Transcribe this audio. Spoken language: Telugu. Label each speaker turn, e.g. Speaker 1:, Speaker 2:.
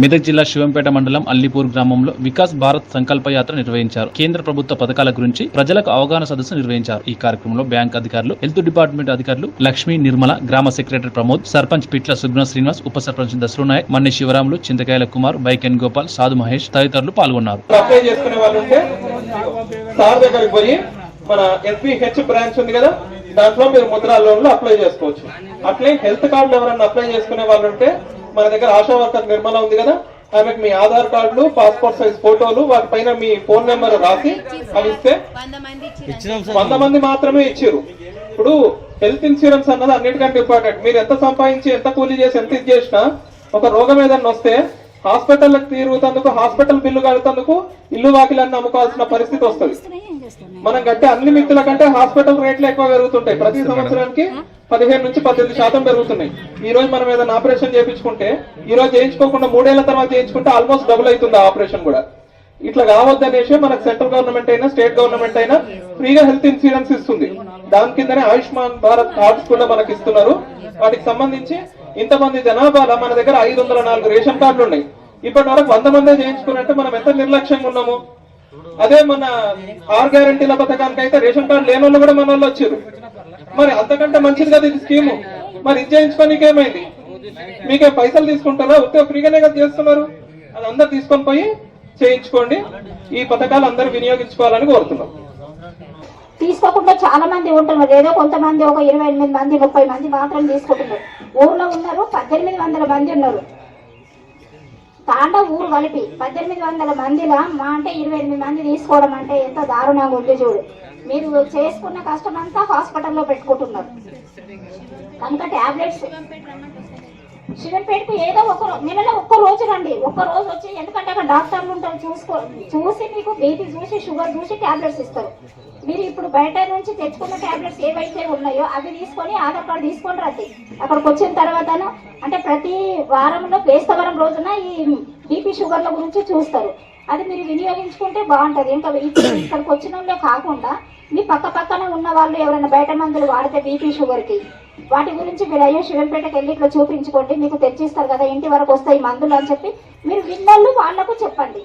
Speaker 1: మెదక్ జిల్లా శివంపేట మండలం అల్లిపూర్ గ్రామంలో వికాస్ భారత్ సంకల్ప యాత్ర నిర్వహించారు. కేంద్ర ప్రభుత్వ పథకాల గురించి ప్రజలకు అవగాహన సదస్సు నిర్వహించారు. ఈ కార్యక్రమంలో బ్యాంక్ అధికారులు హెల్త్ డిపార్ట్మెంట్ అధికారులు లక్ష్మీ నిర్మల గ్రామ సెక్రటరీ ప్రమోద్ సర్పంచ్ పిట్ల సుగ్న శ్రీనివాస్ ఉప సర్పంచ్ దసరు నాయక్ మన్ని శివరాములు చింతకాయల కుమార్ బైకెన్ గోపాల్ సాధు మహేష్ తదితరులు పాల్గొన్నారు.
Speaker 2: మన ఎస్బిహెచ్ బ్రాంచ్ ఉంది కదా దాంట్లో మీరు ముద్రా లోన్లు అప్లై చేసుకోవచ్చు. అట్లే హెల్త్ కార్డులు ఎవరైనా అప్లై చేసుకునే వాళ్ళు ఉంటే మన దగ్గర ఆశా వర్కర్ నిర్మల ఉంది కదా ఆమెకు మీ ఆధార్ కార్డులు పాస్పోర్ట్ సైజ్ ఫోటోలు వాటిపైన మీ ఫోన్ నెంబర్ రాసి అవి ఇస్తే
Speaker 3: వంద మంది
Speaker 2: మాత్రమే ఇచ్చారు. ఇప్పుడు హెల్త్ ఇన్సూరెన్స్ అన్నది అన్నిటికంటే ఇంపార్టెంట్. మీరు ఎంత సంపాదించి ఎంత కూలీ చేసి ఎంత ఇది చేసినా ఒక రోగం ఏదన్నా వస్తే హాస్పిటల్కి తిరుగుతందుకు హాస్పిటల్ బిల్లు కడుతందుకు ఇల్లు వాకిలన్నీ అమ్ముకోవాల్సిన పరిస్థితి వస్తుంది. మనం కట్టే అన్ని మిత్తుల కంటే హాస్పిటల్ రేట్లు ఎక్కువ పెరుగుతుంటాయి. ప్రతి సంవత్సరానికి పదిహేను నుంచి పద్దెనిమిది శాతం పెరుగుతున్నాయి. ఈ రోజు మనం ఏదైనా ఆపరేషన్ చేయించుకుంటే ఈ రోజు చేయించుకోకుండా మూడేళ్ళ తర్వాత చేయించుకుంటే ఆల్మోస్ట్ డబుల్ అవుతుంది ఆ ఆపరేషన్ కూడా. ఇట్లా కావద్దనేసి మనకు సెంట్రల్ గవర్నమెంట్ అయినా స్టేట్ గవర్నమెంట్ అయినా ఫ్రీగా హెల్త్ ఇన్సూరెన్స్ ఇస్తుంది. దాని కిందనే ఆయుష్మాన్ భారత్ కార్డ్స్ కూడా మనకి ఇస్తున్నారు. వాటికి సంబంధించి ఇంతమంది జనాభాలో మన దగ్గర ఐదు వందల నాలుగు రేషన్ కార్డులు ఉన్నాయి. ఇప్పటి వరకు వంద మందే చేయించుకున్నట్టు మనం ఎంత నిర్లక్ష్యంగా ఉన్నాము? అదే మన ఆరు గ్యారంటీల పథకానికి అయితే రేషన్ కార్డు లేని వాళ్ళు కూడా మన వాళ్ళు వచ్చారు. మరి అంతకంటే మంచిది కదా ఇది స్కీము. మరి ఇది చేయించుకోనికి ఏమైంది? మీకే పైసలు తీసుకుంటారా? ఉత్తే ఫ్రీగానే కదా చేస్తున్నారు. అది అందరు తీసుకొని పోయి చేయించుకోండి. ఈ పథకాలు అందరూ వినియోగించుకోవాలని కోరుతున్నాం.
Speaker 4: తీసుకోకుండా చాలా మంది ఉంటున్నారు. ఏదో కొంతమంది ఒక ఇరవై ఎనిమిది మంది ముప్పై మంది మాత్రం తీసుకుంటున్నారు. ఊర్లో ఉన్నారు పద్దెనిమిది వందల మంది ఉన్నారు. తాండ ఊరు కలిపి పద్దెనిమిది వందల మందిలా మా అంటే ఇరవై ఎనిమిది మంది తీసుకోవడం అంటే ఎంత దారుణంగా ఉంది చూడు. మీరు చేసుకున్న కష్టం అంతా హాస్పిటల్లో పెట్టుకుంటున్నారు. కనుక టాబ్లెట్స్ శివన్పేటకు ఏదో ఒక నెలలో ఒక్క రోజు రండి. ఒక్క రోజు వచ్చి ఎందుకంటే అక్కడ డాక్టర్లు ఉంటారు చూసుకో చూసి మీకు బీపీ చూసి షుగర్ చూసి టాబ్లెట్స్ ఇస్తారు. మీరు ఇప్పుడు బయట నుంచి తెచ్చుకున్న టాబ్లెట్స్ ఏవైతే ఉన్నాయో అవి తీసుకొని ఆధార్ కార్డు తీసుకొని రండి. అక్కడికి వచ్చిన తర్వాతను ప్రతి వారంలో బేస్తవరం రోజున ఈ బీపీ షుగర్ల గురించి చూస్తారు. అది మీరు వినియోగించుకుంటే బాగుంటుంది. ఇంకా ఇక్కడికి వచ్చిన వాళ్ళే కాకుండా మీ పక్క పక్కన ఉన్న వాళ్ళు ఎవరైనా బయట మందులు వాడితే బీపీ షుగర్కి వాటి గురించి మీరు అయ్యో శివన్పేటకి వెళ్ళి ఇట్లా చూపించుకోండి మీకు తెచ్చిస్తారు కదా ఇంటి వరకు వస్తాయి మందులు అని చెప్పి మీరు విన్నోళ్ళు వాళ్ళకు చెప్పండి.